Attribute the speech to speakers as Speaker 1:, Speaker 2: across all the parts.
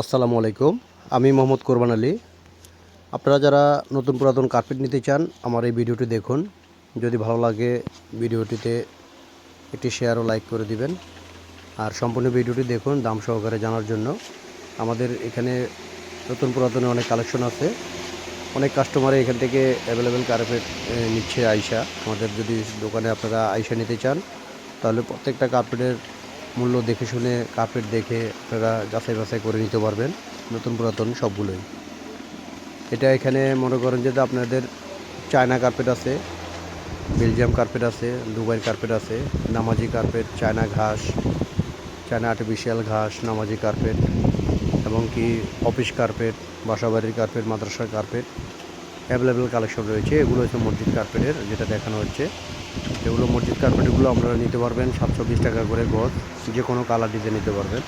Speaker 1: আসসালামু আলাইকুম। আমি মোহাম্মদ কোরবান আলী। আপনারা যারা নতুন পুরাতন কার্পেট নিতে চান, আমার এই ভিডিওটি দেখুন। যদি ভালো লাগে ভিডিওটিতে একটি শেয়ার ও লাইক করে দিবেন। আর সম্পূর্ণ ভিডিওটি দেখুন, দাম সহকারে জানার জন্য। আমাদের এখানে নতুন পুরাতনে অনেক কালেকশন আছে। অনেক কাস্টমারে এখান থেকে অ্যাভেলেবেল কার্পেট নিচ্ছে আইসা আমাদের যদি দোকানে আপনারা আইসা নিতে চান, তাহলে প্রত্যেকটা কার্পেটের মূল্য দেখে শুনে কার্পেট দেখে আপনারা যাচাই বাছাই করে নিতে পারবেন। নতুন পুরাতন সবগুলোই। এটা এখানে মনে করেন যে আপনাদের চায়না কার্পেট আছে, বেলজিয়াম কার্পেট আছে, দুবাইয়ের কার্পেট আছে, নামাজি কার্পেট, চায়না ঘাস, চায়না আর্টিফিশিয়াল ঘাস, নামাজি কার্পেট, এবং কি অফিস কার্পেট, বাসাবাড়ির কার্পেট, মাদ্রাসার কার্পেট। অ্যাভেলেবেল কালেকশন রয়েছে। এগুলো হচ্ছে মসজিদ কার্পেটের, যেটা দেখানো হচ্ছে। এগুলো মসজিদ কার্পেটগুলো আপনারা নিতে পারবেন সাতশো বিশ টাকা করে গজ। যে কোনো কালার ডিজাইন নিতে পারবেন।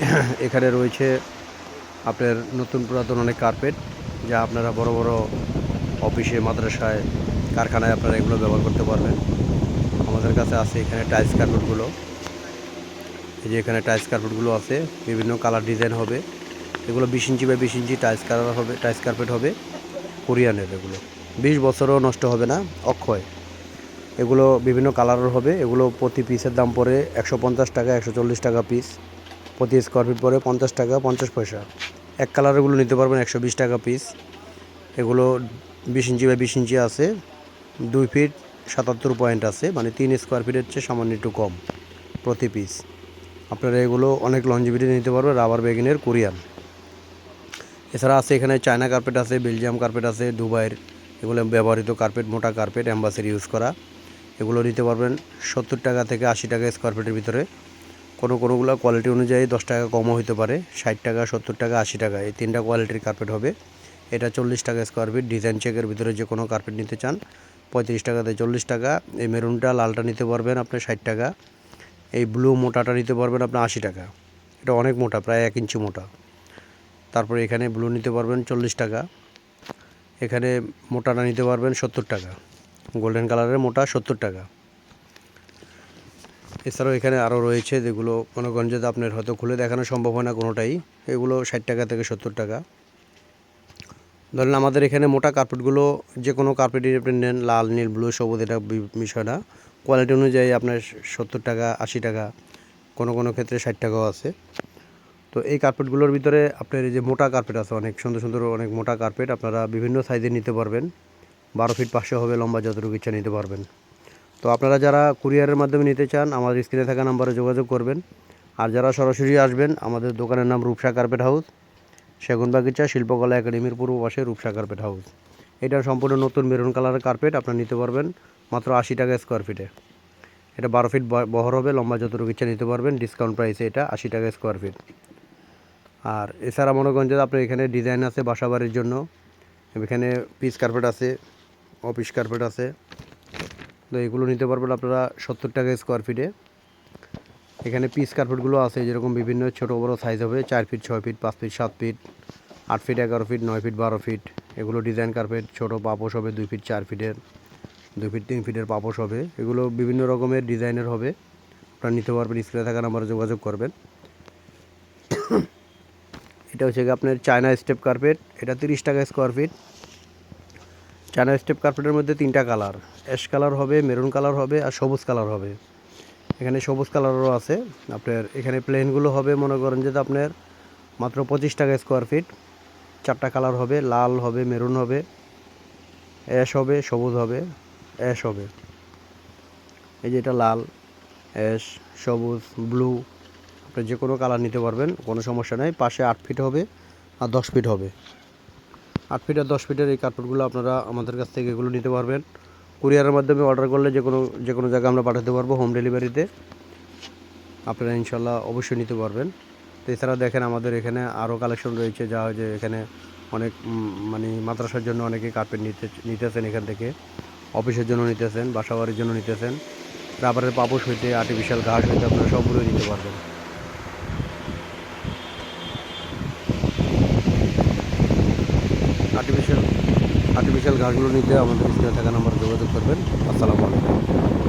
Speaker 1: এখানে রয়েছে আপনার নতুন পুরাতন অনেক কার্পেট, যা আপনারা বড় বড় অফিসে, মাদ্রাসায়, কারখানায় আপনারা এগুলো ব্যবহার করতে পারবেন। আমাদের কাছে আছে এখানে টাইলস কার্পেটগুলো। এই যে এখানে টাইলস কার্পেটগুলো আছে। বিভিন্ন কালার ডিজাইন হবে। এগুলো বিশ ইঞ্চি বা বিশ ইঞ্চি টাইলস কালার হবে, টাইলস কার্পেট হবে, কোরিয়ানের এগুলো। বিশ বছরও নষ্ট হবে না, অক্ষয়। এগুলো বিভিন্ন কালারের হবে, এগুলো প্রতি পিসের দাম পড়ে একশো পঞ্চাশ টাকা, একশো চল্লিশ টাকা পিস প্রতি স্কোয়ার ফিট পড়ে পঞ্চাশ টাকা, পঞ্চাশ পয়সা। এক কালারগুলো নিতে পারবেন একশো বিশ টাকা পিস এগুলো বিশ ইঞ্চি বা বিশ ইঞ্চি আছে, দুই ফিট সাতাত্তর পয়েন্ট আছে মানে তিন স্কোয়ার ফিটের চেয়ে সামান্য একটু কম প্রতি পিস আপনারা এগুলো অনেক লঞ্জিবিটি নিতে পারবেন রাবার ব্যাগিনের কোরিয়ান। এছাড়া আছে এখানে চায়না কার্পেট আছে, বেলজিয়াম কার্পেট আছে, দুবাইয়ের এগুলো ব্যবহৃত কার্পেট, মোটা কার্পেট, অ্যাম্বাসের ইউজ করা। এগুলো নিতে পারবেন সত্তর টাকা থেকে আশি টাকা স্কোয়ার ফিটের ভিতরে। কোনো কোনোগুলো কোয়ালিটি অনুযায়ী দশ টাকা কমও হতে পারে, ষাট টাকা, সত্তর টাকা, আশি টাকা, এই তিনটা কোয়ালিটির কার্পেট হবে। এটা চল্লিশ টাকা স্কোয়ার ফিট ডিজাইন চেকের ভিতরে যে কোনো কার্পেট নিতে চান, পঁয়ত্রিশ টাকাতে চল্লিশ টাকা। এই মেরুনটা, লালটা নিতে পারবেন আপনি ষাট টাকা। এই ব্লু মোটাটা নিতে পারবেন আপনি আশি টাকা। এটা অনেক মোটা, প্রায় এক ইঞ্চি মোটা। তারপরে এখানে ব্লু নিতে পারবেন চল্লিশ টাকা। এখানে মোটাটা নিতে পারবেন সত্তর টাকা। গোল্ডেন কালারের মোটা সত্তর টাকা। এছাড়াও এখানে আরও রয়েছে যেগুলো মনে করেন আপনার হয়তো খুলে দেখানো সম্ভব হয় না কোনোটাই। এগুলো ষাট টাকা থেকে সত্তর টাকা। ধরেন আমাদের এখানে মোটা কার্পেটগুলো যে কোনো কার্পেটই আপনি নেন, লাল, নীল ব্লু সবুজ, এটা বিষয় না। কোয়ালিটি অনুযায়ী আপনার সত্তর টাকা, আশি টাকা, কোনো কোনো ক্ষেত্রে ষাট টাকাও আছে। তো এই কার্পেটগুলোর ভিতরে আপনার এই যে মোটা কার্পেট আছে, অনেক সুন্দর সুন্দর অনেক মোটা কার্পেট, আপনারা বিভিন্ন সাইজে নিতে পারবেন। বারো ফিট পাঁচশো হবে, লম্বা যতটুকু ইচ্ছা নিতে পারবেন। তো আপনারা যারা কুরিয়ারের মাধ্যমে নিতে চান, আমাদের স্ক্রিনে থাকা নাম্বারে যোগাযোগ করবেন। আর যারা সরাসরি আসবেন, আমাদের দোকানের নাম রূপসা কার্পেট হাউস সেগুনবাগিচা শিল্পকলা একাডেমির পূর্ব পাশে রূপসা কার্পেট হাউস। এটা সম্পূর্ণ নতুন মেরুন কালারের কার্পেট, আপনারা নিতে পারবেন মাত্র আশি টাকা স্কোয়ার ফিটে এটা বারো ফিট বহর হবে, লম্বা যতটুকু ইচ্ছা নিতে পারবেন ডিসকাউন্ট প্রাইসে এটা আশি টাকা স্কোয়ার ফিট আর এছাড়া মনে করেন যে আপনার এখানে ডিজাইন আছে বাসাবাড়ির জন্য, এখানে পিস কার্পেট আছে অফিস কার্পেট আছে। তো এগুলো নিতে পারবেন আপনারা সত্তর টাকা স্কোয়ার ফিটে এখানে পিস কার্পেটগুলো আছে, যেরকম বিভিন্ন ছোট বড় সাইজ হবে, চার ফিট ছয় ফিট পাঁচ ফিট সাত ফিট আট ফিট এগারো ফিট নয় ফিট বারো ফিট এগুলো ডিজাইন কার্পেট ছোটো পাপোশ হবে দুই ফিট চার ফিটের দুই ফিট তিন ফিটের পাপোশ হবে। এগুলো বিভিন্ন রকমের ডিজাইনের হবে। আপনারা নিতে পারবেন স্ক্রিনে থাকা নাম্বারে যোগাযোগ করবেন। এটা হচ্ছে আপনার চায়না স্টেপ কার্পেট এটা তিরিশ টাকা স্কোয়ার ফিট চায়না স্টেপ কার্পেটের মধ্যে তিনটা কালার অ্যাশ কালার হবে মেরুন কালার হবে আর সবুজ কালার হবে। এখানে সবুজ কালারও আছে। আপনার এখানে প্লেনগুলো হবে, মনে করেন যে আপনার মাত্র পঁচিশ টাকা স্কোয়ার ফিট চারটা কালার হবে, লাল হবে মেরুন হবে অ্যাশ হবে, সবুজ হবে অ্যাশ হবে। এই যে এটা লাল অ্যাশ সবুজ ব্লু আপনি যে কোনো কালার নিতে পারবেন, কোনো সমস্যা নেই। পাশে আট ফিট হবে আর দশ ফিট হবে। আট ফিট আর দশ ফিটের এই কার্পেটগুলো আপনারা আমাদের কাছ থেকে এগুলো নিতে পারবেন। কুরিয়ারের মাধ্যমে অর্ডার করলে যে কোনো যে কোনো জায়গায় আমরা পাঠাতে পারব হোম ডেলিভারিতে আপনারা ইনশাল্লাহ অবশ্যই নিতে পারবেন। তো এছাড়া দেখেন আমাদের এখানে আরও কালেকশন রয়েছে, যা যে এখানে অনেক মানে মাদ্রাসার জন্য অনেকে কার্পেট নিতে, নিতেছেন এখান থেকে। অফিসের জন্য নিতেছেন, বাসাবাড়ির জন্য নিতেছেন। রাবারের পাপোশ হইতে আর্টিফিশিয়াল ঘাস হইতে আপনারা সবগুলোই নিতে পারবেন আর্টিফিশিয়াল আর্টিফিশিয়াল ঘাসগুলো নিতে আমাদের স্ক্রিনে থাকা নাম্বার যোগাযোগ করবেন। আসসালামু আলাইকুম।